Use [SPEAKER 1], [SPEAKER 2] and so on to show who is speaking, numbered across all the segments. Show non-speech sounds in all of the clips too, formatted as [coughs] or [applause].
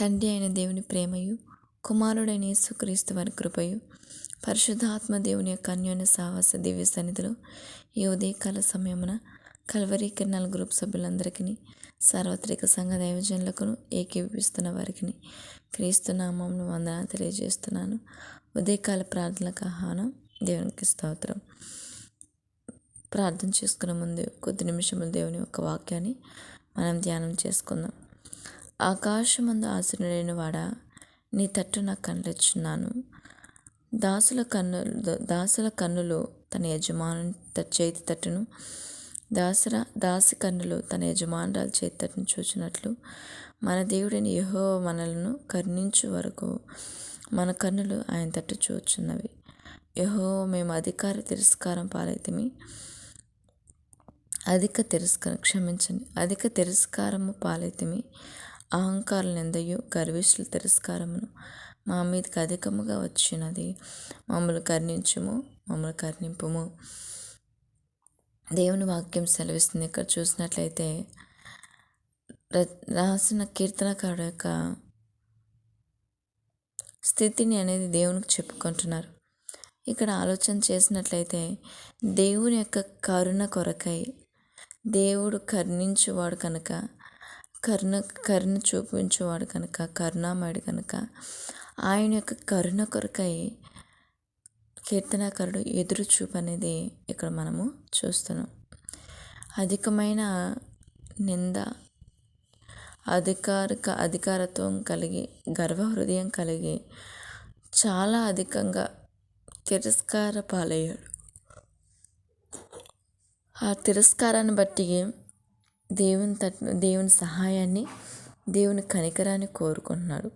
[SPEAKER 1] తండ్రి అయిన దేవుని ప్రేమయు కుమారుడైన యేసుక్రీస్తు వారి కృపయు పరిశుద్ధాత్మ దేవుని యొక్క అన్యోన్య సావాస దివ్య సన్నిధిలో ఈ ఉదయకాల సమయమున కల్వరీ కిరణాల గ్రూప్ సభ్యులందరికీ సార్వత్రిక సంఘ దైవజనులకు ఏకీపిస్తున్న వారికి క్రీస్తు నామంలో వందన తెలియజేస్తున్నాను. ఉదయకాల ప్రార్థనలకు ఆహ్వానం దేవునికి స్తోత్రం. ప్రార్థన చేసుకునే ముందు కొద్ది నిమిషములు దేవుని యొక్క వాక్యాన్ని మనం ధ్యానం చేసుకుందాం. ఆకాశమందు ఆశ్రయుడైన వాడా నీ తట్టు నాకు కళ్ళొచ్చున్నాను దాసుల కన్నులు దాసుల కన్నులు తన యజమాను చేతి తట్టును దాసర దాసి కన్నులు తన యజమానురాలు చేతి తట్టును చూచినట్లు మన దేవుడిని యహో మనలను కరుణించు వరకు మన కన్నులు ఆయన తట్టు చూచున్నవి. యహో మేము అధికార తిరస్కారం పాలైతమి. అధిక తిరస్కారం క్షమించండి. అధిక తిరస్కారము పాలైతమి. అహంకార నిందయు గర్విష్ఠుల తిరస్కారమును మా మీదకి అధికముగా వచ్చినది. మమ్మల్ని కర్ణించుము మమ్మల్ని కర్ణింపుము. దేవుని వాక్యం సెలవిస్తుంది. ఇక్కడ చూసినట్లయితే రాసిన కీర్తనకాడు యొక్క స్థితిని అనేది దేవునికి చెప్పుకుంటున్నారు. ఇక్కడ ఆలోచన చేసినట్లయితే దేవుని యొక్క కరుణ కొరకై దేవుడు కరుణించువాడు కనుక కరుణ కరుణ చూపించేవాడు కనుక కరుణామయుడు కనుక ఆయన యొక్క కరుణ కొరకై కీర్తనకరుడు ఎదురు చూపు అనేది ఇక్కడ మనము చూస్తున్నాం. అధికమైన నింద అధికారిక అధికారత్వం కలిగి గర్వ హృదయం కలిగి చాలా అధికంగా తిరస్కార పాలయ్యాడు ఆ తిరస్కారాన్ని బట్టి దేవుని తట్టు దేవుని సహాయాన్ని దేవుని కనికరాన్ని కోరుకుంటున్నాడు.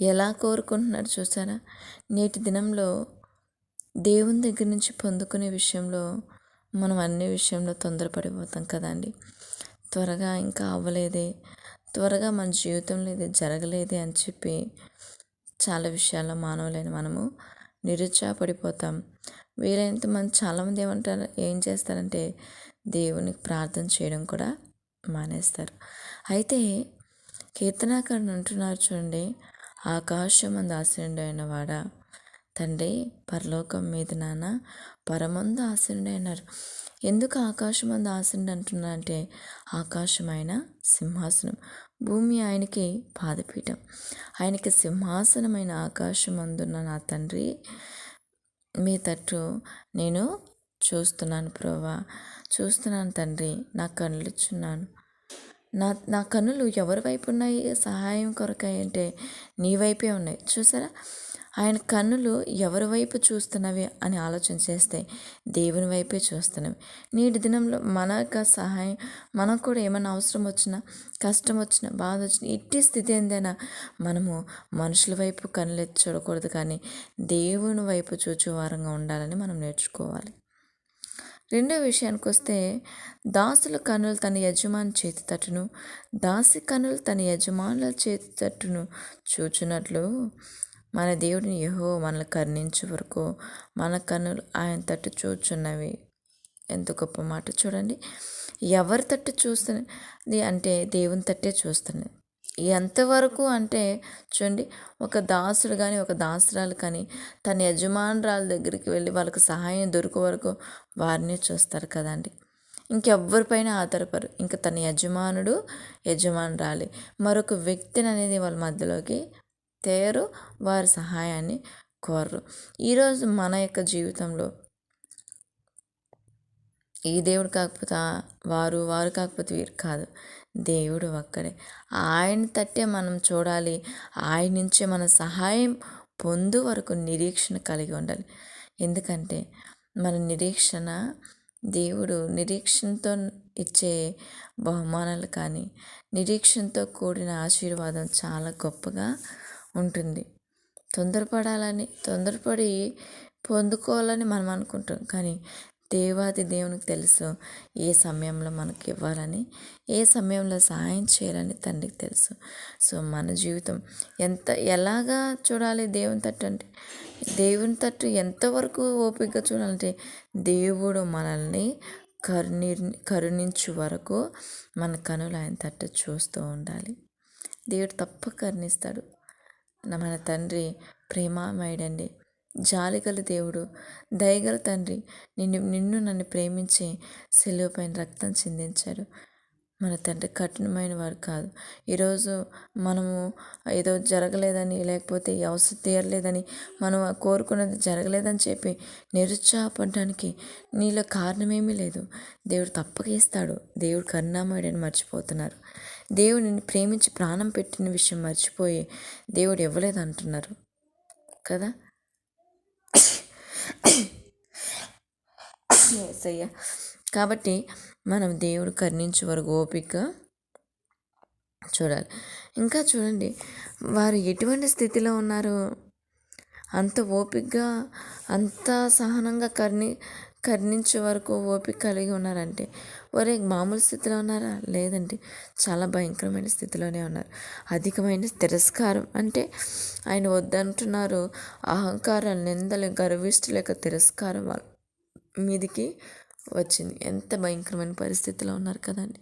[SPEAKER 1] ఎలా కోరుకుంటున్నాడు చూసారా? నేటి దినంలో దేవుని దగ్గర నుంచి పొందుకునే విషయంలో మనం అన్ని విషయంలో తొందరపడిపోతాం కదండి త్వరగా ఇంకా అవ్వలేదే త్వరగా మన జీవితంలో ఇది జరగలేదే అని చెప్పి చాలా విషయాల్లో మానవులైన మనము నిరుత్సాహపడిపోతాం. వీలైనంత మంది చాలామంది ఏమంటారు ఏం చేస్తారంటే దేవునికి ప్రార్థన చేయడం కూడా మానేస్తారు. అయితే కీర్తనాకరణ అంటున్నారు చూడండి ఆకాశం అందు ఆశ్రయుడైన వాడా తండ్రి పరలోకం మీద నాన్న పరమందు ఆశ్రయుడైనారు ఎందుకు ఆకాశం అందు ఆశ్రయుడు అంటున్నా అంటే ఆకాశం ఆయన సింహాసనం భూమి ఆయనకి పాదపీఠం. ఆయనకి సింహాసనమైన ఆకాశం అందున్న నా తండ్రి మీ తట్టు నేను చూస్తున్నాను ప్రభా. చూస్తున్నాను తండ్రి నా కళ్ళు ఇచ్చున్నాను నా నా కన్నులు ఎవరి వైపు ఉన్నాయి? సహాయం కొరకాయ అంటే నీ వైపే ఉన్నాయి. చూసారా? ఆయన కన్నులు ఎవరి వైపు చూస్తున్నవి అని ఆలోచన చేస్తే దేవుని వైపే చూస్తున్నవి. నేటి దినంలో మనకు సహాయం మనకు కూడా ఏమైనా అవసరం వచ్చినా కష్టం వచ్చినా బాధ వచ్చినా ఇట్టి స్థితి ఏందైనా మనము మనుషుల వైపు కన్నులెత్తి చూడకూడదు కానీ దేవుని వైపు చూచే వారంగా ఉండాలని మనం నేర్చుకోవాలి. రెండో విషయానికి వస్తే దాసుల కనులు తన యజమాని చేతి తట్టును దాసి కనులు తన యజమానుల చేతి తట్టును చూచున్నట్లు మన దేవుడిని యహో మనల్ని కరుణించే వరకు మన కన్నులు ఆయన తట్టు చూచున్నవి. ఎంత గొప్ప మాట చూడండి. ఎవరి తట్టు చూస్తుంది అంటే దేవుని తట్టే చూస్తుంది ఎంతవరకు అంటే చూడండి ఒక దాసుడు కానీ ఒక దాసురాలు కానీ తన యజమానురాల దగ్గరికి వెళ్ళి వాళ్ళకి సహాయం దొరికే వరకు వారిని చూస్తారు కదండి. ఇంకెవ్వరిపైన ఆధారపరు ఇంకా తన యజమానుడు యజమానురాలి. మరొక వ్యక్తిని అనేది వాళ్ళ మధ్యలోకి తేరు వారి సహాయాన్ని కోరరు. ఈరోజు మన యొక్క జీవితంలో ఈ దేవుడు కాకపోతే వారు వారు కాకపోతే వీరు కాదు. దేవుడు ఒక్కడే. ఆయన తట్టే మనం చూడాలి. ఆయన నుంచే మన సహాయం పొందు వరకు నిరీక్షణ కలిగి ఉండాలి. ఎందుకంటే మన నిరీక్షణ దేవుడు నిరీక్షణతో ఇచ్చే బహుమానాలు కానీ నిరీక్షణతో కూడిన ఆశీర్వాదం చాలా గొప్పగా ఉంటుంది. తొందరపడాలని తొందరపడి పొందుకోవాలని మనం అనుకుంటాం. కానీ దేవాది దేవునికి తెలుసు. ఏ సమయంలో మనకి ఇవ్వాలని ఏ సమయంలో సహాయం చేయాలని తండ్రికి తెలుసు. సో మన జీవితం ఎంత ఎలాగా చూడాలి దేవుని తట్టు అంటే? దేవుని తట్టు ఎంతవరకు ఓపికగా చూడాలంటే దేవుడు మనల్ని కరుణి కరుణించు వరకు మన కనులు ఆయన తట్టు చూస్తూ ఉండాలి. దేవుడు తప్పక కరుణిస్తాడు. నా మన తండ్రి ప్రేమామయుడండి. జాలిగల దేవుడు. దయగల తండ్రి నిన్ను నిన్ను నన్ను ప్రేమించి సెలువుపైన రక్తం చిందించాడు. మన తండ్రి కఠినమైన వారు కాదు. ఈరోజు మనము ఏదో జరగలేదని లేకపోతే ఈ అవసరం తీరలేదని మనం కోరుకున్నది జరగలేదని చెప్పి నిరుత్సాహపడడానికి నీలో కారణమేమీ లేదు. దేవుడు తప్పక ఇస్తాడు. దేవుడు కరుణామయుడని మర్చిపోతున్నారు. దేవుడు నిన్ను ప్రేమించి ప్రాణం పెట్టిన విషయం మర్చిపోయి దేవుడు ఇవ్వలేదు అంటున్నారు కదా? సయ్యా [coughs] కాబట్టి మనం దేవుడు కరుణించే వరకు ఓపిక చూడాలి. ఇంకా చూడండి వారు ఎటువంటి స్థితిలో ఉన్నారు అంత ఓపికగా అంత సహనంగా కర్ణి కర్ణించే వరకు ఓపిక కలిగి ఉన్నారంటే ఒరే మామూలు స్థితిలో ఉన్నారా? లేదండి చాలా భయంకరమైన స్థితిలోనే ఉన్నారు. అధికమైన తిరస్కారం అంటే ఆయన వద్దంటున్నారు. అహంకారాలు నిందలు గర్విష్ఠుల లేక తిరస్కారం వాళ్ళ మీదికి వచ్చింది. ఎంత భయంకరమైన పరిస్థితిలో ఉన్నారు కదండి.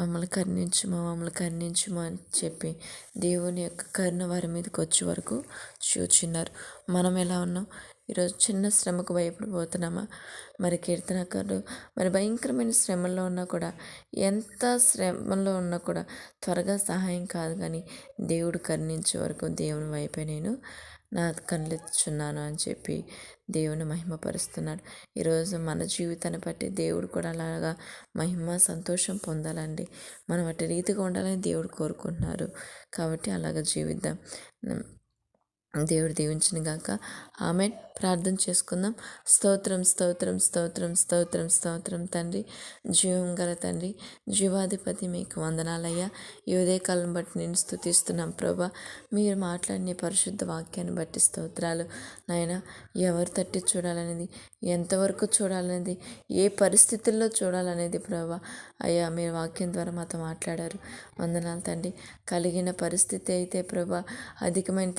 [SPEAKER 1] మమ్మల్ని కరుణించుమా మమ్మల్ని కరుణించుమా అని చెప్పి దేవుని యొక్క కరుణ వారి మీదకి వచ్చే వరకు చూచున్నారు మనం ఎలా ఉన్నాం? ఈరోజు చిన్న శ్రమకు భయపడిపోతున్నామా? మరి కీర్తనకారుడు మరి భయంకరమైన శ్రమల్లో ఉన్నా కూడా ఎంత శ్రమలో ఉన్నా కూడా త్వరగా సహాయం కాదు కానీ దేవుడు కరుణించే వరకు దేవుని వైపే నేను నా కళ్ళెత్తుచున్నాను అని చెప్పి దేవుని మహిమపరుస్తున్నాడు. ఈరోజు మన జీవితాన్ని బట్టి దేవుడు కూడా అలాగా మహిమ సంతోషం పొందాలండి. మనం అటు రీతిగా ఉండాలని దేవుడు కోరుకుంటున్నారు. కాబట్టి అలాగ జీవిద్దాం. దేవుడు దీవించిన గాక. ఆమె ప్రార్థన చేసుకుందాం. స్తోత్రం స్తోత్రం స్తోత్రం స్తోత్రం స్తోత్రం తండ్రి. జీవం గల తండ్రి జీవాధిపతి మీకు వందనాలయ్యా. ఈ ఉదయకాలం బట్టి నేను స్థుతిస్తున్నాం ప్రభా. మీరు మాట్లాడిన పరిశుద్ధ వాక్యాన్ని బట్టి స్తోత్రాలు. నాయన ఎవరు తట్టి చూడాలనేది ఎంతవరకు చూడాలనేది ఏ పరిస్థితుల్లో చూడాలనేది ప్రభా. అయ్యా మీరు వాక్యం ద్వారా మాతో మాట్లాడారు. వందనాలు తండ్రి. కలిగిన పరిస్థితి అయితే ప్రభా అధికమైన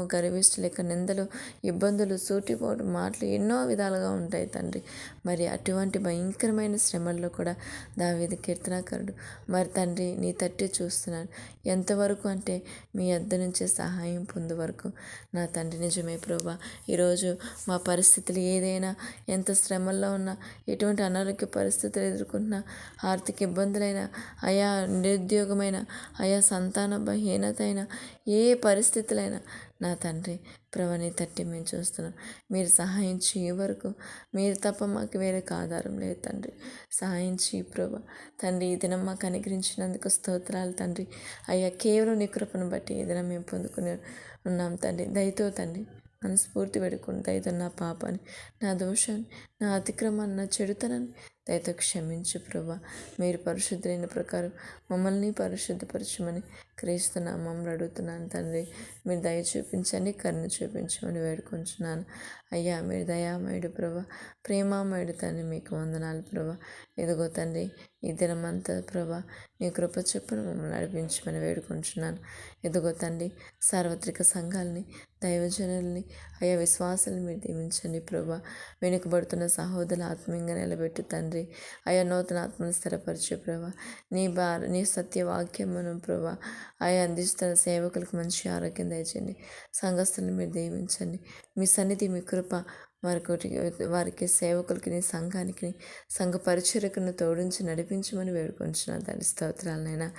[SPEAKER 1] తిరస్కారము గర్విష్ఠుల యొక్క నిందలు ఇబ్బందులు సూటిపోటు మాటలు ఎన్నో విధాలుగా ఉంటాయి తండ్రి. మరి అటువంటి భయంకరమైన శ్రమల్లో కూడా దావేది కీర్తనాకరుడు మరి తండ్రి నీ తట్టి చూస్తున్నాడు ఎంతవరకు అంటే మీ అద్ద నుంచే సహాయం పొందు వరకు నా తండ్రి నిజమే ప్రభా. ఈరోజు మా పరిస్థితులు ఏదైనా ఎంత శ్రమల్లో ఉన్నా ఎటువంటి అనారోగ్య పరిస్థితులు ఎదుర్కొంటున్నా ఆర్థిక ఇబ్బందులైనా ఆయా నిరుద్యోగమైన ఆయా సంతాన బహీనత అయినా ఏ పరిస్థితులైనా నా తండ్రి ప్రభని తట్టి మేము చూస్తున్నాం. మీరు సహాయం చేయ వరకు మీరు తప్ప మాకు వేరే ఆధారం లేదు తండ్రి. సహాయం చేయి ప్రభా. తండ్రి ఈ దినం మాకు అనుగ్రహించినందుకు స్తోత్రాలు తండ్రి. అయ్యా కేవలం నీ కృపను బట్టి ఈ దినం మేము పొందుకుని ఉన్నాం తండ్రి. దయతో తండ్రి మనస్ఫూర్తి పెడుకుని దయతో నా పాపాన్ని నా దోషాన్ని నా అతిక్రమాన్ని నా చెడుతనని దయతో క్షమించు ప్రభా. మీరు పరిశుద్ధులైన ప్రకారం మమ్మల్ని పరిశుద్ధపరచమని క్రీస్తు నామంలో అడుగుతున్నాను తండ్రి. మీరు దయ చూపించండి కరుణ చూపించమని వేడుకుంటున్నాను అయ్యా మీరు దయామయుడు ప్రభా. ప్రేమామయుడు తండ్రి మీకు వందనాలు ప్రభా. ఎదుగో తండ్రి ఈ దినమంతా ప్రభా నీ కృప చెప్పును మమ్మల్ని నడిపించమని వేడుకుంటున్నాను ఎదుగో తండ్రి సార్వత్రిక సంఘాలని దైవజనుల్ని అయ్యా విశ్వాసాలను మీరు దీవించండి ప్రభా. వెనుకబడుతున్న సహోదరుల ఆత్మీయంగా నిలబెట్టు తండ్రి. అయా నూతన ఆత్మను స్థిరపరిచే ప్రభా. నీ భార నీ సత్యవాక్యమును ప్రభా ఆయా అందిస్తున్న సేవకులకు మంచి ఆరోగ్యం దయచండి సంఘస్థులను మీరు దీవించండి. మీ సన్నిధి మీ కృప వారికి వారికి సేవకులకి సంఘానికి సంఘ పరిచరకును తోడించి నడిపించమని వేడుకొంచిన దాని స్తోత్రాలనైనా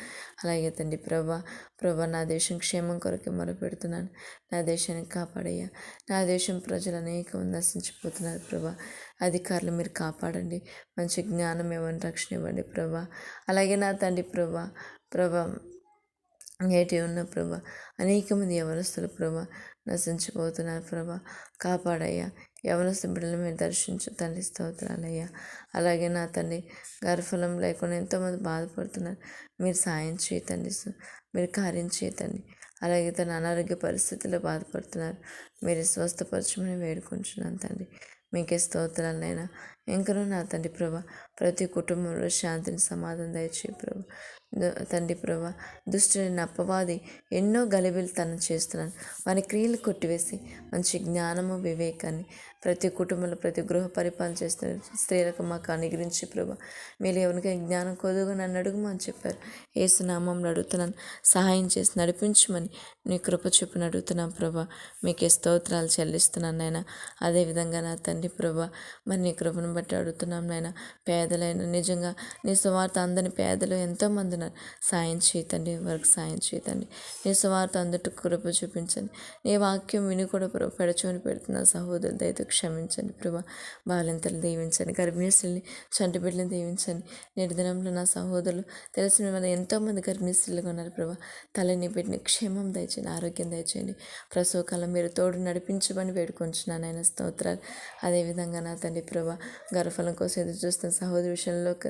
[SPEAKER 1] అలాగే తండ్రి ప్రభా ప్రభా నా దేశం క్షేమం కొరకు మొరపెడుతున్నాను. నా దేశాన్ని కాపాడయ్యా. నా దేశం ప్రజలు అనేక నశించిపోతున్నారు ప్రభా. అధికారులు మీరు కాపాడండి. మంచి జ్ఞానం ఇవ్వండి రక్షణ ఇవ్వండి ప్రభా. అలాగే నా తండ్రి ప్రభా ప్రభా నేటి ఉన్న ప్రభా. అనేక మంది యవనస్తులు ప్రభా నశించిపోతున్నారు ప్రభా. కాపాడయ్యా. యవనస్తు బిడ్డలు మీరు దర్శించు తండ్రి స్తోత్రాలయ్యా. అలాగే నా తండ్రి గర్భఫలం లేకుండా ఎంతోమంది బాధపడుతున్నారు. మీరు సాయం చేయతండి మీరు కార్యం చేయతండి. అలాగే తన అనారోగ్య పరిస్థితుల్లో బాధపడుతున్నారు. మీరు స్వస్థపరచమని వేడుకుంటున్నాను తండ్రి. మీకే స్తోత్రాలైనా ఇంకనూ నా తండ్రి ప్రభా ప్రతి కుటుంబంలో శాంతిని సమాధానం దయచేయి ప్రభు. తండ్రి ప్రభా దుష్టుని అప్పవాది ఎన్నో గలిబిలు తను చేస్తున్నాను వారి క్రియలు కొట్టివేసి మంచి జ్ఞానము వివేకాన్ని ప్రతి కుటుంబంలో ప్రతి గృహ పరిపాలన చేస్తున్న స్త్రీలకు మాకు అనుగ్రహించి ప్రభా. మీరు ఎవరికైనా జ్ఞానం కొదుగా నన్ను అడుగుమని చెప్పారు. ఏసునామంలో అడుగుతున్నాను. సహాయం చేసి నడిపించమని నీ కృప చూపుని అడుగుతున్నాం ప్రభా. మీకే స్తోత్రాలు చెల్లిస్తున్నాను నాయన. అదేవిధంగా నా తండ్రి ప్రభా మరి నీ కృపను బట్టి అడుగుతున్నాం నాయన. పేదలైన నిజంగా నీ సువార్త అందని పేదలు ఎంతోమంది ఉన్నారు. సాయం చేయతండి వారికి సాయం చేయతండి నీ సువార్త అందటకు కృప చూపించండి. నీ వాక్యం విని కూడా ప్రభు పెడచోని పెడుతున్న సహోదరులు దయతో క్షమించండి ప్రభా. బాలింతలు దీవించండి గర్భిణీస్తుల్ని చంటి బిడ్డలను దీవించండి. నేటి దినంలో నా సహోదరులు తెలిసిన మన ఎంతోమంది గర్భిణీస్తులుగా ఉన్నారు ప్రభా. తలని బిడ్డని క్షేమం దయచేయండి ఆరోగ్యం దయచేయండి. ప్రసవకాలం మీరు తోడు నడిపించమని వేడుకొంచున్నాను ఆయన స్తోత్రాలు. అదేవిధంగా నా తండ్రి ప్రభా గర్భఫలం కోసం ఎదురు చూస్తున్న సహోదరి విషయంలో ఒక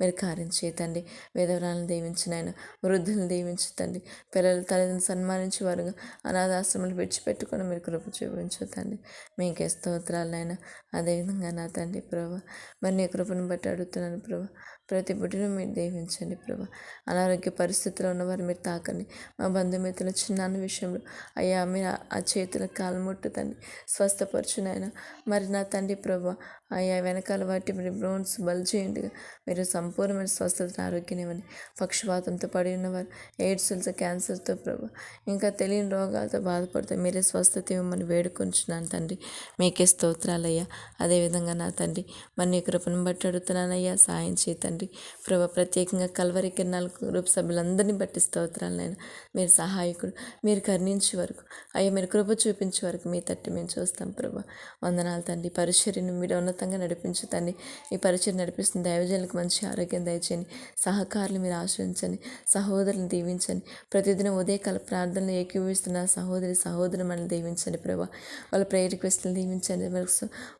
[SPEAKER 1] మీరు కార్యం చేయతండి వేదవరాలను దీవించిన ఆయన వృద్ధులను దీవించుతండి పిల్లల తల్లిదండ్రులను సన్మానించి వారు అనాథాశ్రమాలు విడిచిపెట్టుకుని మీరు కృప చూపించుతండి మీకే స్తోత్రాలైనా. అదేవిధంగా నా తండ్రి ప్రభా మరి నీ కృపను బట్టి అడుగుతున్నాను ప్రభా ప్రతి బిడ్డను మీరు దీవించండి ప్రభా. అనారోగ్య పరిస్థితిలో ఉన్నవారు మీరు తాకండి. మా బంధుమిత్రుల చిన్నాన్న విషయంలో అయ్యా మీరు ఆ- ఆ చేతుల కాలు ముట్టుతండి స్వస్థపరచునైనా. మరి నా తండ్రి ప్రభా అయ్యా వెనకాల వాటి మీరు బ్రోన్స్ బల్ చేయండి. మీరు సంపూర్ణమైన స్వస్థత ఆరోగ్యం ఇవ్వండి. పక్షపాతంతో పడి ఉన్నవారు ఎయిడ్స్ క్యాన్సర్తో ప్రభు ఇంకా తెలియని రోగాలతో బాధపడితే మీరే స్వస్థత ఇవ్వమని వేడుకొంచున్నాను తండ్రి. మీకే స్తోత్రాలయ్యా. అదేవిధంగా నా తండ్రి మరి నీ కృపను బట్టి అడుగుతున్నానయ్యా. సాయం చేయి తండ్రి. ప్రభు ప్రత్యేకంగా కల్వరి కిరణాల గ్రూప్ సభ్యులందరినీ బట్టి స్తోత్రాలైనా మీరు సహాయకుడు మీరు కరుణించే వరకు. అయ్యా మీరు కృప చూపించే వరకు మీ తట్టి మేము చూస్తాం ప్రభు. వందనాలు తండ్రి. పరిచర్యను మీరు ఉన్నత ఉన్నతంగా నడిపించు తండ్రి ఈ పరిచయం నడిపిస్తుంది దైవజనులకు మంచి ఆరోగ్యం దయచేయండి సహకారులు మీరు ఆశ్రయించండి సహోదరులను దీవించండి ప్రతిదినం ఉదయకాల ప్రార్థనలు ఏకీభవిస్తున్న సహోదరి సహోదరు మనల్ని దీవించండి ప్రభా. వాళ్ళ ప్రేయర్ రిక్వెస్ట్ని దీవించండి.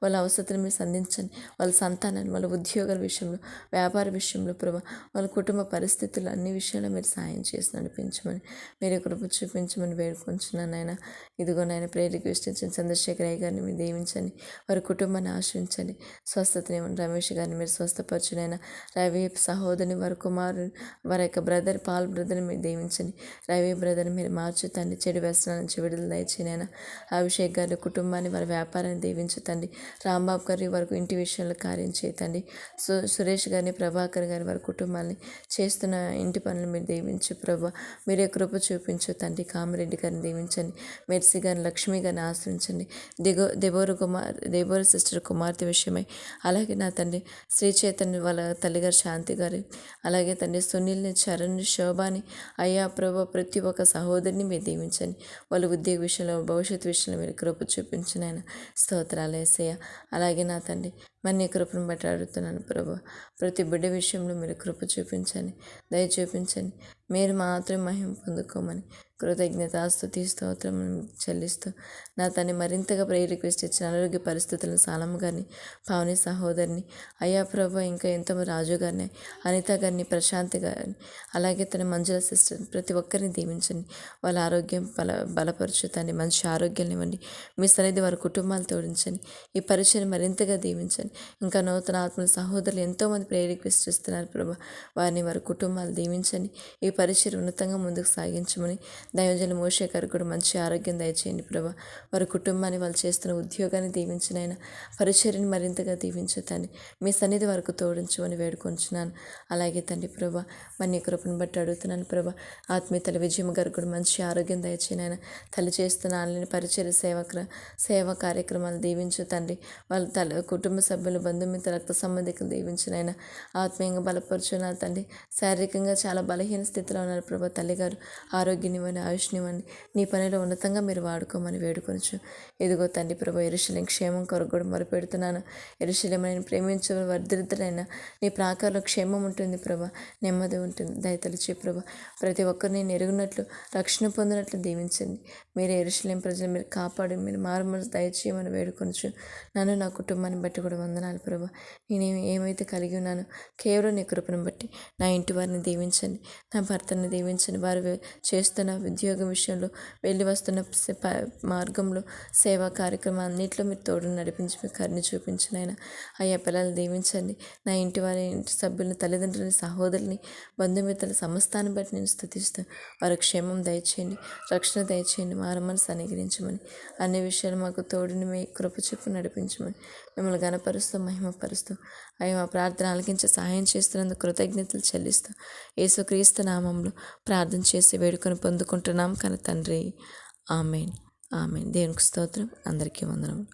[SPEAKER 1] వాళ్ళ అవసరతను మీరు సంధించండి. వాళ్ళ సంతానాన్ని వాళ్ళ ఉద్యోగాల విషయంలో వ్యాపార విషయంలో ప్రభా. వాళ్ళ కుటుంబ పరిస్థితులు అన్ని విషయాల్లో మీరు సాయం చేసి నడిపించమని మీరు కృప చూపించమని వేడుకొంచున్నాను ఆయన ఇదిగో నాయన ప్రేయర్ రిక్వెస్ట్ చంద్రశేఖర్ అయ్య గారిని మీరు దీవించండి. వారి కుటుంబాన్ని ఆశ్రయించండి. స్వస్థతని రమేష్ గారిని మీరు స్వస్థపరచునైనా రవి సహోదరుని వారి కుమారుని వారి యొక్క బ్రదర్ పాల్ బ్రదర్ని మీరు దీవించండి. రవి బ్రదర్ని మీరు మార్చుతండి చెడు వ్యసనాల నుంచి విడుదల దయచేనైనా అభిషేక్ గారి కుటుంబాన్ని వారి వ్యాపారాన్ని దీవించుతండి రాంబాబు గారి వరకు ఇంటి విషయంలో కార్యం చేయతండి సు సురేష్ గారిని ప్రభాకర్ గారి వారి కుటుంబాన్ని చేస్తున్న ఇంటి పనులు మీరు దీవించు ప్రభా. మీరే కృప చూపించు తండ్రి కామిరెడ్డి గారిని దీవించండి. మెర్సీ గారిని లక్ష్మి గారిని ఆశ్రయించండి. దిగో దేబోరు కుమార్ దేబోరు సిస్టర్ కుమార్తె విషయమై. అలాగే నా తండ్రి శ్రీ చైతన్య వాళ్ళ తల్లిగారు శాంతి గారి అలాగే తండ్రి సునీల్ని చరణ్ శోభాని అయ్యా ప్రభా ప్రతి ఒక్క సహోదరిని మీరు దీవించండి. వాళ్ళ ఉద్యోగ విషయంలో భవిష్యత్తు విషయంలో మీరు కృప చూపించిన ఆయన స్తోత్రాలు వేసేయ అలాగే నా తండ్రి మరి నీ కృపను బట్టి అడుగుతున్నాను ప్రభు. ప్రతి బిడ్డ విషయంలో మీరు కృప చూపించండి దయ చూపించండి. మీరు మాత్రం మహిమ పొందుకోమని కృతజ్ఞత స్తుతి స్తోత్రం చెల్లిస్తూ నా తన్ని మరింతగా ప్రేయ రిక్వెస్ట్ ఇచ్చిన ఆరోగ్య పరిస్థితులను సాలమ్మ గారిని పావని సహోదరిని అయ్యా ప్రభు ఇంకా ఎంతో రాజు గారిని అనిత గారిని ప్రశాంతి గారిని అలాగే తన మంజుల సిస్టర్ ప్రతి ఒక్కరిని దీవించండి. వాళ్ళ ఆరోగ్యం బల బలపరుచుతండి మంచి ఆరోగ్యం ఇవ్వండి. మీ సన్నిధి వారి కుటుంబాలు తోడించండి. ఈ పరిచయం మరింతగా దీవించండి. ఇంకా నూతన ఆత్మల సహోదరులు ఎంతోమంది ప్రేయ రిక్వెస్ట్ ఇస్తున్నారు ప్రభా. వారిని వారి కుటుంబాలు దీవించండి. ఈ పరిచయం ఉన్నతంగా ముందుకు సాగించమని దైవజన మోషే గారు కూడా మంచి ఆరోగ్యం దయచేయండి ప్రభా. వారి కుటుంబాన్ని వాళ్ళు చేస్తున్న ఉద్యోగాన్ని దీవించినైనా పరిచర్ని మరింతగా దీవించతాన్ని మీ సన్నిధి వరకు తోడించమని వేడుకొంచున్నాను. అలాగే తండ్రి ప్రభా మన కృపను బట్టి అడుగుతున్నాను ప్రభా. ఆత్మీయతల విజయం గారు కూడా మంచి ఆరోగ్యం దయచేయనైనా తల్లి చేస్తున్న ఆన్లైన్ పరిచయ సేవ సేవా కార్యక్రమాలు దీవించు తండ్రి. వాళ్ళ తల కుటుంబ సభ్యులు బంధుమిత్ర రక్త సంబంధికులు దీవించినైనా ఆత్మీయంగా బలపరుచున్న తండ్రి శారీరకంగా చాలా బలహీన స్థితిలో ఉన్నారు ప్రభా తల్లిగారు. ఆరోగ్యనివ్వండి ఆయుష్నివ్వండి. నీ పనిలో ఉన్నతంగా మీరు వాడుకోమని వేడుకొనచ్చు ఇదిగో తండ్రి ప్రభా ఎరుశలేం క్షేమం కొరకు కూడా మొరపెడుతున్నాను ఎరుశలేమని ప్రేమించే వర్ధిరుతులైనా నీ ప్రాకారంలో క్షేమం ఉంటుంది ప్రభా నెమ్మది ఉంటుంది దయతలిచి ప్రభా. ప్రతి ఒక్కరిని నేను ఎరుగునట్లు రక్షణ పొందినట్లు దీవించండి. మీరు ఎరుశలేం ప్రజలు మీరు కాపాడి మీరు మారుమూల దయచేయమని వేడుకొనచ్చు నన్ను నా కుటుంబాన్ని బట్టి కూడా వందనాలు ప్రభా. నేను ఏమైతే కలిగి ఉన్నానో కేవలం నీ కృపను బట్టి నా ఇంటి వారిని దీవించండి. నా భర్తను దీవించండి. వారు చేస్తున్న ఉద్యోగం విషయంలో వెళ్ళి వస్తున్న ప- మార్గంలో సేవా కార్యక్రమం అన్నింటిలో మీరు తోడు నడిపించి మీ కరుణ చూపించిన ఆయన అయ్యా పిల్లల్ని దీవించండి. నా ఇంటి వారి ఇంటి సభ్యులను తల్లిదండ్రులని సహోదరుని బంధుమిత్రుల సమస్తాన్ని బట్టి నేను స్థుతిస్తాను. వారి క్షేమం దయచేయండి. రక్షణ దయచేయండి. మారమని సన్నిగ్రహించమని అన్ని విషయాలు మాకు తోడుని మీ కృప చెప్పు నడిపించమని. మిమ్మల్ని గణపరుస్తూ మహిమపరుస్తూ అవి మా ప్రార్థన ఆలకించి సహాయం చేస్తున్నందుకు కృతజ్ఞతలు చెల్లిస్తూ యేసుక్రీస్తు నామంలో ప్రార్థన చేసి వేడుకొని పొందుకుంటున్నాం. కానీ తండ్రి ఆమెన్. ఆమెన్. దేవునికి స్తోత్రం. అందరికీ వందనం